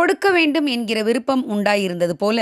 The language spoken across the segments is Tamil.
கொடுக்க வேண்டும் என்கிற விருப்பம் உண்டாயிருந்தது போல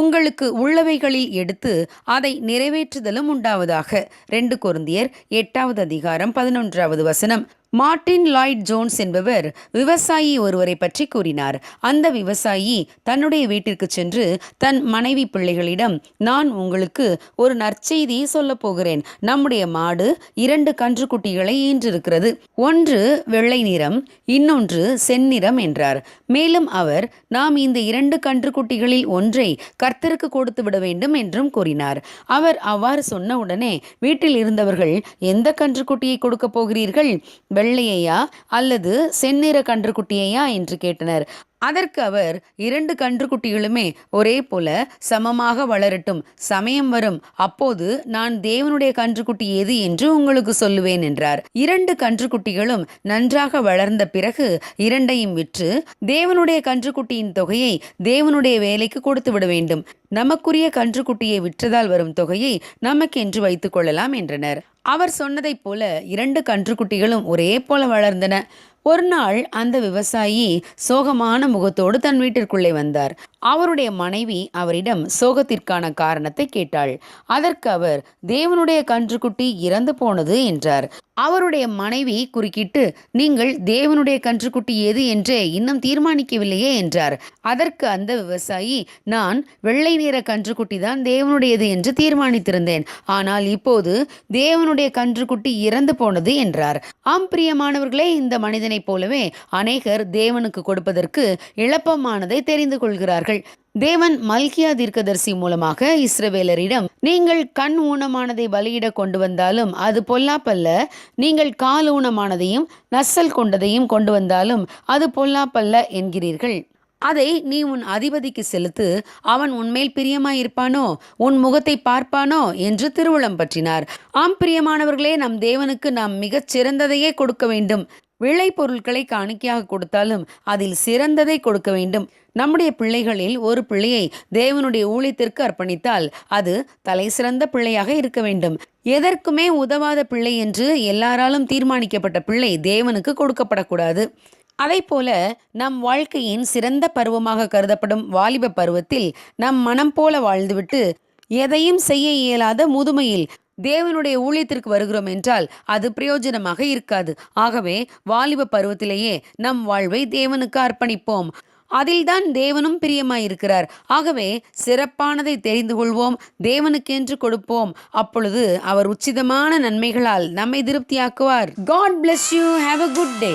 உங்களுக்கு உள்ளவைகளில் எடுத்து அதை நிறைவேற்றுதலும் உண்டாவதாக. ரெண்டு கொருந்தியர் எட்டாவது அதிகாரம் பதினொன்றாவது வசனம். மார்ட்டின் லாய்ட் ஜோன்ஸ் என்பவர் விவசாயி ஒருவரை பற்றி கூறினார். அந்த விவசாயி தன்னுடைய வீட்டிற்கு சென்று தன் மனைவி பிள்ளைகளிடம் நான் உங்களுக்கு ஒரு நற்செய்தியை சொல்லப் போகிறேன். நம்முடைய மாடு இரண்டு கன்றுக்குட்டிகளை ஈன்றிருக்கிறது. ஒன்று வெள்ளை நிறம் இன்னொன்று செந்நிறம் என்றார். மேலும் அவர் நாம் இந்த இரண்டு கன்றுக்குட்டிகளில் ஒன்றை கர்த்தருக்கு கொடுத்து விட வேண்டும் என்றும் கூறினார். அவர் அவ்வாறு சொன்னவுடனே வீட்டில் இருந்தவர்கள் எந்த கன்றுக்குட்டியை கொடுக்கப் போகிறீர்கள்? வெள்ளையையா அல்லது செந்நிற கன்றுக்குட்டியையா என்று கேட்டனர். அதற்கு அவர் இரண்டு கன்றுக்குட்டிகளுமே ஒரே போல சமமாக வளரட்டும் சமயம் வரும். அப்போது நான் தேவனுடைய கன்றுக்குட்டி எது என்று உங்களுக்கு சொல்லுவேன் என்றார். இரண்டு கன்றுக்குட்டிகளும் நன்றாக வளர்ந்த பிறகு இரண்டையும் விற்று தேவனுடைய கன்றுக்குட்டியின் தொகையை தேவனுடைய வேலைக்கு கொடுத்து விட வேண்டும். நமக்குரிய கன்றுக்குட்டியை விற்றதால் வரும் தொகையை நமக்கென்று வைத்துக் கொள்ளலாம் என்றனர். அவர் சொன்னதைப் போல இரண்டு கன்றுக்குட்டிகளும் ஒரே போல வளர்ந்தன. ஒரு நாள் அந்த விவசாயி சோகமான முகத்தோடு தன் வீட்டிற்குள்ளே வந்தார். அவருடைய மனைவி அவரிடம் சோகத்திற்கான காரணத்தை கேட்டாள். அதற்கு அவர் தேவனுடைய கன்றுக்குட்டி இறந்து போனது என்றார். அவருடைய மனைவி குறுக்கிட்டு நீங்கள் தேவனுடைய கன்றுக்குட்டி எது என்றே இன்னும் தீர்மானிக்கவில்லையே என்றார். அதற்கு அந்த விவசாயி நான் வெள்ளை நிற கன்றுக்குட்டி தான் தேவனுடையது என்று தீர்மானித்திருந்தேன். ஆனால் இப்போது தேவனுடைய கன்றுக்குட்டி இறந்து போனது என்றார். ஆம் பிரியமானவர்களே இந்த மனிதனைப் போலவே அநேகர் தேவனுக்கு கொடுப்பதற்கு இழப்பமானதை தெரிந்து கொள்கிறார்கள். தேவன் மல்கியா தீர்க்கதரிசி மூலமாக இஸ்ரவேலரிடம் நீங்கள் கண் ஊனமானதை பலியிட கொண்டு வந்தாலும் அது பொல்லாப்பல்ல. நீங்கள் கால் ஊனமானதையும் நசல் கொண்டதையும் கொண்டு வந்தாலும் அது பொல்லாப்பல்ல என்கிறீர்கள். அதை நீ உன் அதிபதிக்கு செலுத்து. அவன் உன்மேல் பிரியமாயிருப்பானோ? உன் முகத்தை பார்ப்பானோ? என்று திருவுளம் பற்றினார். ஆம் பிரியமானவர்களே நம் தேவனுக்கு நாம் மிகச் சிறந்ததையே கொடுக்க வேண்டும். விளை பொருட்களை காணிக்கையாக கொடுத்தாலும் அதில் சிறந்ததை கொடுக்க வேண்டும். நம்முடைய பிள்ளைகளில் ஒரு பிள்ளையை தேவனுடைய ஊழியத்திற்கு அர்ப்பணித்தால் அது தலை சிறந்த பிள்ளையாக இருக்க வேண்டும். எதற்குமே உதவாத பிள்ளை என்று எல்லாராலும் தீர்மானிக்கப்பட்ட பிள்ளை தேவனுக்கு கொடுக்கப்படக்கூடாது. அதை போல நம் வாழ்க்கையின் சிறந்த பருவமாக கருதப்படும் வாலிப பருவத்தில் நம் மனம் போல வாழ்ந்துவிட்டு எதையும் செய்ய இயலாத முதுமையில் தேவனுடைய ஊழியத்திற்கு வருகிறோம் என்றால் அது பிரயோஜனமாக இருக்காது. ஆகவே வாலிப பருவத்திலேயே நம் வாழ்வை தேவனுக்கு அர்ப்பணிப்போம். அதில்தான் தேவனும் பிரியமாயிருக்கிறார். ஆகவே சிறப்பானதை தெரிந்து கொள்வோம் தேவனுக்கென்று கொடுப்போம். அப்பொழுது அவர் உச்சிதமான நன்மைகளால் நம்மை திருப்தியாக்குவார். God bless you have a good day